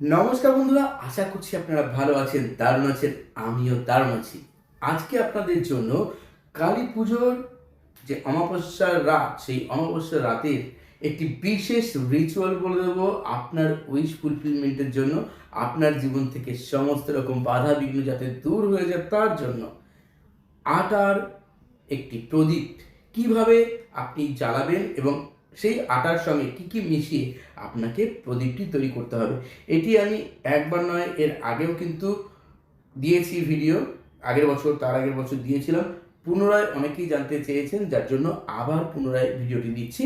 নমস্কার বন্ধুরা, আশা করছি আপনারা ভালো আছেন, দারুণ আছেন, আমিও দারুণ আছি। আজকে আপনাদের জন্য কালী পুজোর যে অমাবস্যার রাত, সেই অমাবস্যার রাতের একটি বিশেষ রিচুয়াল বলে দেবো আপনার উইশ ফুলফিলমেন্টের জন্য, আপনার জীবন থেকে সমস্ত রকম বাধা বিঘ্ন যাতে দূর হয়ে যায়, তার জন্য আটার একটি প্রদীপ। কীভাবে আপনি জ্বালাবেন এবং সেই আটার সঙ্গে কি কি মিশিয়ে আপনাকে প্রদীপটি তৈরি করতে হবে, এটি আমি একবার নয়, এর আগেও কিন্তু দিয়েছি ভিডিও আগের বছর, তার আগের বছর দিয়েছিলাম, পুনরায় অনেকেই জানতে চেয়েছেন, যার জন্য আবার পুনরায় ভিডিওটি দিচ্ছি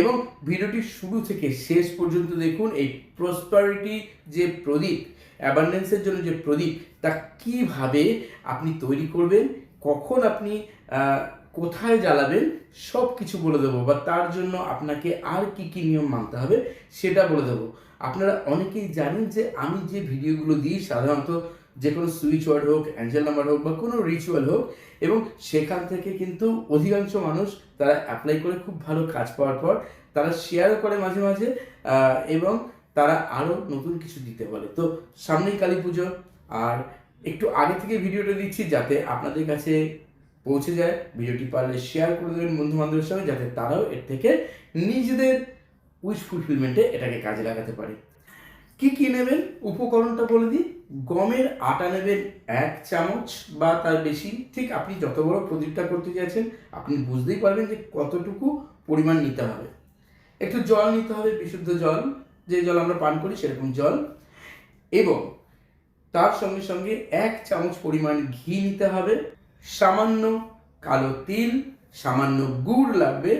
এবং ভিডিওটি শুরু থেকে শেষ পর্যন্ত দেখুন, এই প্রসপারিটি যে প্রদীপ অ্যাবান্ডেন্সের জন্য যে প্রদীপ, তা কীভাবে আপনি তৈরি করবেন, কখন আপনি কোথায় জ্বালাবেন সব কিছু বলে দেবো, বা তার জন্য আপনাকে আর কি কি নিয়ম মানতে হবে সেটা বলে দেবো। আপনারা অনেকেই জানেন যে আমি যে ভিডিওগুলো দিই সাধারণত যে কোনো সুইচ ওয়ার্ড হোক, অ্যাঞ্জেল নাম্বার হোক, বা কোনো রিচুয়াল হোক, এবং সেখান থেকে কিন্তু অধিকাংশ মানুষ তারা অ্যাপ্লাই করে খুব ভালো কাজ পাওয়ার পর তারা শেয়ারও করে মাঝে মাঝে এবং তারা আরও নতুন কিছু দিতে বলে। তো সামনেই কালী পুজো, আর একটু আগে থেকে ভিডিওটা দিচ্ছি যাতে আপনাদের কাছে পৌঁছে যায়। ভিডিওটি পারলে শেয়ার করে দেবেন বন্ধু বান্ধবের সঙ্গে যাতে তারাও এর থেকে নিজেদের উইশ ফুলফিলমেন্টে এটাকে কাজে লাগাতে পারে। কি কি নেবেন? উপকরণটা বলে দিই। গমের আটা নেবেন এক চামচ বা তার বেশি। ঠিক আপনি যত বড় প্রদীপটা করতে চাইছেন, আপনি বুঝতেই পারবেন যে কতটুকু পরিমাণ নিতে হবে। একটু জল নিতে হবে, বিশুদ্ধ জল। যে জল আমরা পান করি সেরকম জল। এবং তার সঙ্গে সঙ্গে এক চামচ পরিমাণ ঘি নিতে হবে। সামান্য কালো তিল, সামান্য গুড় লাগবে,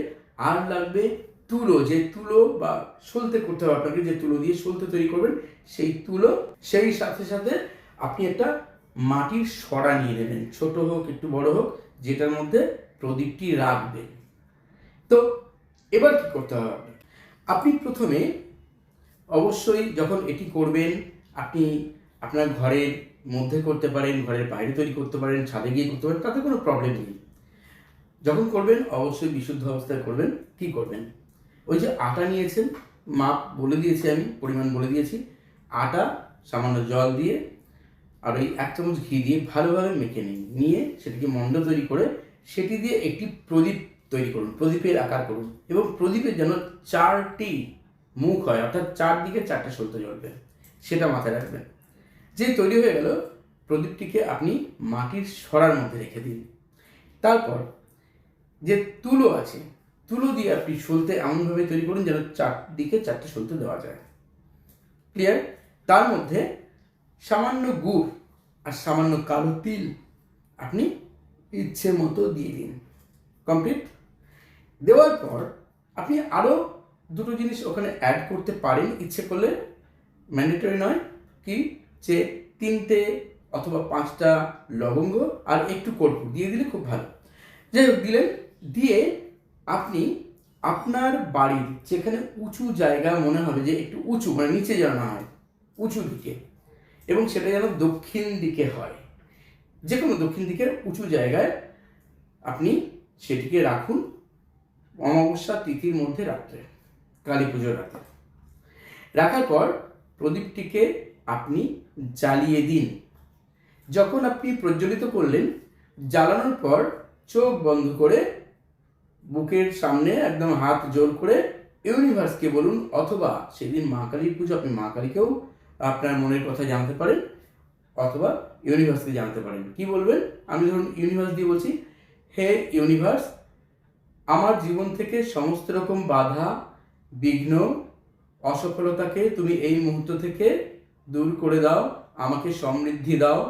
আর লাগবে তুলো। যে তুলো বা সলতে করতে হবে আপনাকে, যে তুলো দিয়ে সলতে তৈরি করবেন, সেই তুলো, সেই সাথে সাথে আপনি একটা মাটির সরা নিয়ে নেবেন। ছোট হোক, একটু বড় হোক, যেটার মধ্যে প্রদীপটি রাখবেন তো এবার কি করতে হবে? আপনি প্রথমে অবশ্যই যখন এটি করবেন, আপনি আপনার ঘরের মধ্যে করতে পারেন, ঘরের বাইরে তৈরি করতে পারেন, ছাদে গিয়ে করতে পারেন, তাতে কোনো প্রবলেম নেই। যখন করবেন, অবশ্যই বিশুদ্ধ অবস্থায় করবেন। কি করবেন? ওই যে আটা নিয়েছেন, মাপ বলে দিয়েছি আমি, পরিমাণ বলে দিয়েছি। আটা, সামান্য জল দিয়ে আর ওই এক চামচ ঘি দিয়ে ভালোভাবে মেখে নিন। নিয়ে সেটিকে মণ্ড তৈরি করে সেটি দিয়ে একটি প্রদীপ তৈরি করুন, প্রদীপের আকার করুন এবং প্রদীপের যেন চারটি মুখ হয়, অর্থাৎ চারদিকে চারটে সলতে জ্বলবে, সেটা মাথায় রাখবেন। যে তৈরি হয়ে গেল, প্রদীপটিকে আপনি মাটির সরার মধ্যে রেখে দিন। তারপর যে তুলো আছে, তুলো দিয়ে আপনি সলতে এমনভাবে তৈরি করুন যেন চারদিকে চারটে সলতে দেওয়া যায়। ক্লিয়ার তার মধ্যে সামান্য গুড় আর সামান্য কালো তিল আপনি ইচ্ছে মতো দিয়ে দিন। কমপ্লিট দেওয়ার পর আপনি আরও দুটো জিনিস ওখানে অ্যাড করতে পারেন, ইচ্ছে করলে ম্যান্ডেটরি নয়, কি? যে তিনটে অথবা পাঁচটা লবঙ্গ আর একটু কর্পূর দিয়ে দিলে খুব ভালো। যাই হোক দিলেন, দিয়ে আপনি আপনার বাড়ির যেখানে উঁচু জায়গা মনে হবে যে একটু উঁচু মানে নিচে যেন না হয়, উঁচু দিকে, এবং সেটা যেন দক্ষিণ দিকে হয় যে কোনো দক্ষিণ দিকের উঁচু জায়গায় আপনি সেটিকে রাখুন অমাবস্যা তিথির মধ্যে রাত্রে, কালী পুজোর রাতে। রাখার পর প্রদীপটিকে আপনি জ্বালিয়ে দিন। যখন আপনি প্রজ্বলিত করলেন, জ্বালানোর পর চোখ বন্ধ করে বুকের সামনে একদম হাত জোর করে ইউনিভার্সকে বলুন অথবা সেদিন মা কালীর পুজো, আপনি মা কালীকেও আপনার মনের কথা জানতে পারেন, অথবা ইউনিভার্সকে জানতে পারেন। কি বলবেন? আমি ধরুন ইউনিভার্স দিয়ে বলছি, হে ইউনিভার্স, আমার জীবন থেকে সমস্ত রকম বাধা, বিঘ্ন, অসফলতাকে তুমি এই মুহূর্ত থেকে দূর করে দাও, আমাকে সমৃদ্ধি দাও,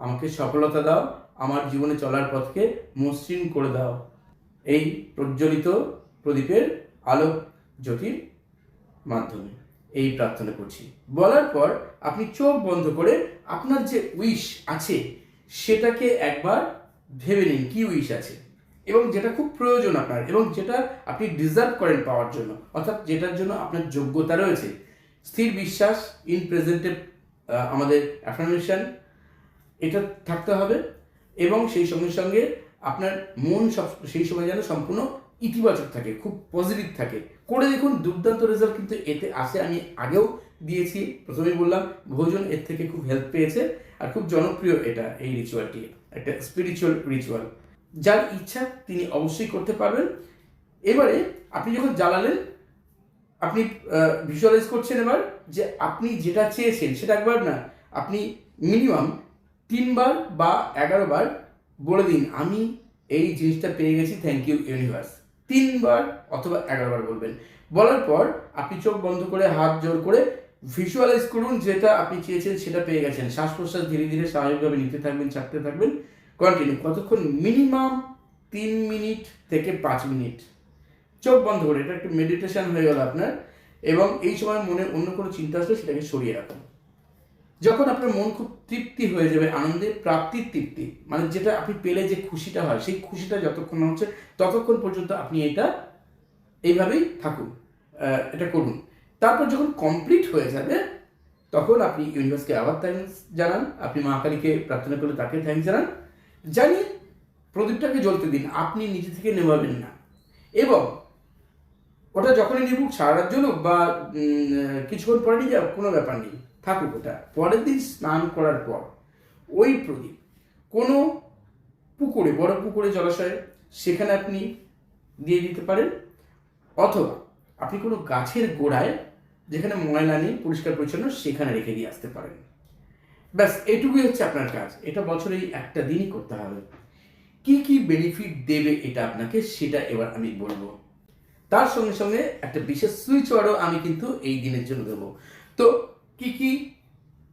আমাকে সফলতা দাও, আমার জীবনে চলার পথকে মসৃণ করে দাও। এই প্রজ্বলিত প্রদীপের আলোক জ্যোতির মাধ্যমে এই প্রার্থনা করছি। বলার পর আপনি চোখ বন্ধ করে আপনার যে উইশ আছে, সেটাকে একবার ভেবে নিন, কি উইশ আছে? এবং যেটা খুব প্রয়োজন আপনার, এবং যেটা আপনি ডিজার্ভ করেন পাওয়ার জন্য, অর্থাৎ যেটার জন্য আপনার যোগ্যতা রয়েছে স্থির বিশ্বাস ইন প্রেজেন্টে আমাদের অ্যাফার্মেশন এটা থাকতে হবে এবং সেই সঙ্গে সঙ্গে আপনার মন সব, সেই সময় যেন সম্পূর্ণ ইতিবাচক থাকে, খুব পজিটিভ থাকে। করে দেখুন, দুর্দান্ত রেজাল্ট কিন্তু এতে আসে আমি আগেও দিয়েছি, প্রথমেই বললাম, ভোজন এর থেকে খুব হেল্প পেয়েছে আর খুব জনপ্রিয় এটা, এই রিচুয়ালটি একটা স্পিরিচুয়াল রিচুয়াল যার ইচ্ছা তিনি অবশ্যই করতে পারবেন। এবারে আপনি যখন জ্বালালেন আপনি ভিজুয়ালাইজ করছেন এবার যে আপনি যেটা চেয়েছেন, সেটা একবার না, আপনি মিনিমাম তিনবার বা এগারো বার বলে দিন, আমি এই জিনিসটা পেয়ে গেছি থ্যাংক ইউ ইউনিভার্স তিনবার অথবা এগারো বার বলবেন। বলার পর আপনি চোখ বন্ধ করে, হাত জোর করে ভিজুয়ালাইজ করুন যেটা আপনি চেয়েছেন, সেটা পেয়ে গেছেন। শ্বাস প্রশ্বাস ধীরে ধীরে স্বাভাবিকভাবে নিতে থাকবেন ছাড়তে থাকবেন। কন্টিনিউ কতক্ষণ? মিনিমাম তিন মিনিট থেকে পাঁচ মিনিট চোখ বন্ধ করে, এটা একটা মেডিটেশন হয়ে গেল আপনার, এবং এই সময় মনে অন্য কোনো চিন্তা আসলে সেটাকে সরিয়ে রাখুন। যখন আপনার মন খুব তৃপ্তি হয়ে যাবে, আনন্দে প্রাপ্তির তৃপ্তি মানে যেটা আপনি পেলে যে খুশিটা হয়, সেই খুশিটা যতক্ষণ না হচ্ছে, ততক্ষণ পর্যন্ত আপনি এটা এইভাবেই থাকুন এটা করুন। তারপর যখন কমপ্লিট হয়ে যাবে, তখন আপনি ইউনিভার্সকে আবার থ্যাঙ্কস জানান, আপনি মা কালীকে প্রার্থনা করলে তাকে থ্যাঙ্কস জানান। জানিয়ে প্রদীপটাকে জ্বলতে দিন, আপনি নিজে থেকে নেওয়াবেন না। এবং ওটা যখনই নিবুক সারা জন্য বা কিছুক্ষণ পরে নিয়ে যাও কোনো ব্যাপার নেই। থাকুক ওটা। পরের দিন স্নান করার পর, ওই প্রদীপ, কোনো পুকুরে, বড় পুকুরে জলাশয়ে, সেখানে আপনি দিয়ে দিতে পারেন, অথবা আপনি কোনো গাছের গোড়ায়, যেখানে ময়লা নেই, পরিষ্কার পরিচ্ছন্ন, সেখানে রেখে দিয়ে আসতে পারেন। ব্যাস, এটুকুই হচ্ছে আপনার কাজ। এটা বছরে একটা দিনই করতে হবে। কি কি বেনিফিট দেবে এটা আপনাকে, সেটা এবার আমি বলব। তার সঙ্গে সঙ্গে একটা বিশেষ সুইচ ওয়ার্ডও আমি কিন্তু এই দিনের জন্য দেবো। তো কি কি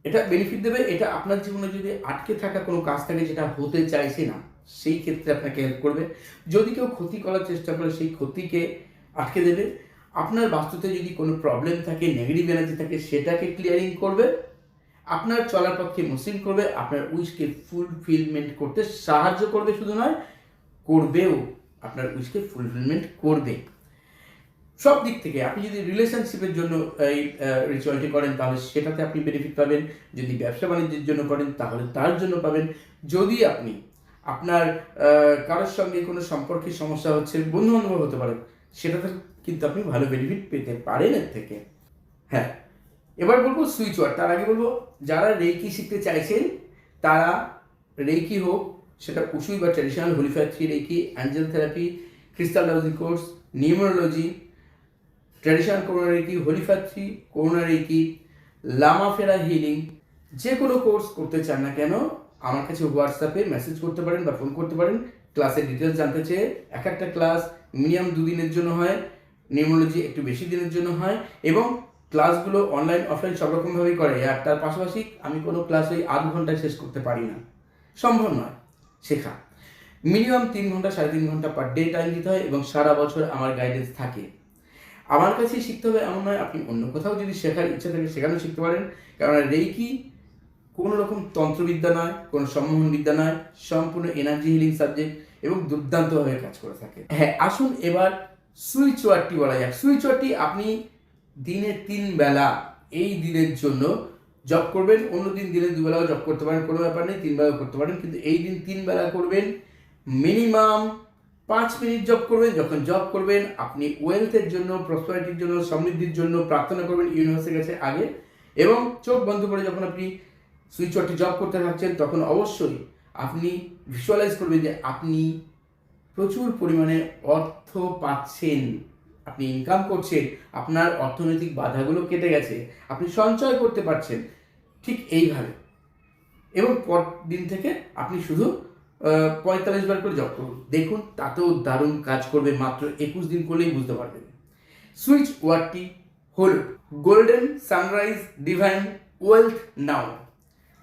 এটা বেনিফিট দেবে? এটা আপনার জীবনে যদি আটকে থাকা কোনো কাজ থাকে যেটা হতে চাইছে না, সেই ক্ষেত্রে আপনাকে হেল্প করবে। যদি কেউ ক্ষতি করার চেষ্টা করে, সেই ক্ষতিকে আটকে দেবে। আপনার বাস্তুতে যদি কোনো প্রবলেম থাকে নেগেটিভ এনার্জি থাকে, সেটাকে ক্লিয়ারিং করবে। আপনার চলার পক্ষে মসৃণ করবে। আপনার উইশকে ফুলফিলমেন্ট করতে সাহায্য করবে। শুধু নয়, করবেও। আপনার উইশকে ফুলফিলমেন্ট করবে। সব দিক থেকে আপনি যদি রিলেশনশিপের জন্য এই রিচুয়ালটি করেন, তাহলে সেটাতে আপনি বেনিফিট পাবেন। যদি ব্যবসা বাণিজ্যের জন্য করেন, তাহলে তার জন্য পাবেন। যদি আপনি আপনার কারোর সঙ্গে কোনো সম্পর্কের সমস্যা হচ্ছে বন্ধু বান্ধব হতে পারে, সেটাতে কিন্তু আপনি ভালো বেনিফিট পেতে পারেন এর থেকে। হ্যাঁ এবার বলব সুইচ ওয়ার্ড তার আগে বলব, যারা রেকি শিখতে চাইছেন, তারা রেকি হোক, সেটা উসুই বা traditional holy fire three reiki angel therapy crystallogy course numerology traditional Karuna reiki holy fire three Karuna reiki Lama Fera healing যে কোনো কোর্স করতে চান না কেন, আমার কাছে হোয়াটসঅ্যাপে মেসেজ করতে পারেন বা ফোন করতে পারেন। ক্লাসের ডিটেলস জানতে চেয়ে এক একটা ক্লাস মিনিমাম দুদিনের জন্য হয় নিউমোলজি একটু বেশি দিনের জন্য হয় এবং ক্লাসগুলো অনলাইন অফলাইন সব রকমভাবেই করে। আর তার পাশাপাশি আমি কোনো ক্লাস ওই আধ ঘন্টায় শেষ করতে পারি না। সম্ভব নয়, শেখা। মিনিমাম তিন ঘণ্টা, সাড়ে তিন ঘণ্টা পার ডে টাইম দিতে হয় এবং সারা বছর আমার গাইডেন্স থাকে। আমার কাছে শিখতে হবে, এমন নয়, আপনি অন্য কোথাও যদি শেখার ইচ্ছা থাকে সেখানেও শিখতে পারেন। কারণ রেইকি কোনো রকম তন্ত্রবিদ্যা নয়, কোনো সম্মোহন বিদ্যা নয়, সম্পূর্ণ এনার্জি হিলিং সাবজেক্ট এবং দুর্দান্তভাবে কাজ করে থাকে। হ্যাঁ আসুন এবার সুইচ ওয়ার্ডটি বলা যাক। সুইচ ওয়ার্ডটি আপনি দিনে তিন বেলা এই দিনের জন্য জব করবেন, অন্য দিন দিনে দুবেলাও জব করতে পারেন, কোনো ব্যাপার নেই, তিন বেলাও করতে পারেন, কিন্তু এই দিন তিন বেলা করবেন মিনিমাম পাঁচ মিনিট জব করবেন, যখন জব করবেন, আপনি ওয়েলথের জন্য প্রসপারিটির জন্য, সমৃদ্ধির জন্য প্রার্থনা করবেন ইউনিভার্সের কাছে আগে এবং চোখ বন্ধ করে যখন আপনি সুইচ অফটি জব করতে থাকছেন, তখন অবশ্যই আপনি ভিজুয়ালাইজ করবেন যে আপনি প্রচুর পরিমাণে অর্থ পাচ্ছেন, আপনি ইনকাম করছেন, আপনার অর্থনৈতিক বাধাগুলো কেটে গেছে, আপনি সঞ্চয় করতে পারছেন, ঠিক এইভাবে। এবং পর দিন থেকে আপনি শুধু পঁয়তাল্লিশ বার করে জব করুন। দেখুন, তাতেও দারুণ কাজ করবে, মাত্র একুশ দিন করলেই বুঝতে পারবেন। সুইচ ওয়ার্ডটি হল golden sunrise divine wealth now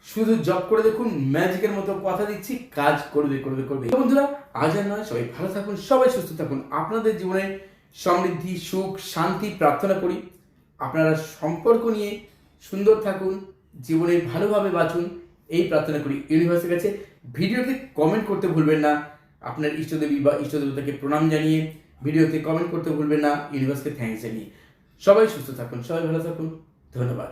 শুধু জব করে দেখুন ম্যাজিকের মতো কথা দিচ্ছি, কাজ করবে করবে করবে। বন্ধুরা, আজ আর নয়, সবাই ভালো থাকুন, সবাই সুস্থ থাকুন। আপনাদের জীবনে সমৃদ্ধি, সুখ, শান্তি প্রার্থনা করি। আপনারা সম্পর্ক নিয়ে সুন্দর থাকুন, জীবনে ভালোভাবে বাঁচুন, এই প্রার্থনা করি। ইউনিভার্সের কাছে ভিডিওতে কমেন্ট করতে ভুলবেন না। আপনার ইষ্টদেবী বা ইষ্টদেবতাকে প্রণাম জানিয়ে ভিডিওতে কমেন্ট করতে ভুলবেন না। ইউনিভার্সকে থ্যাংকস জানিয়ে। সবাই সুস্থ থাকুন, সবাই ভালো থাকুন। ধন্যবাদ।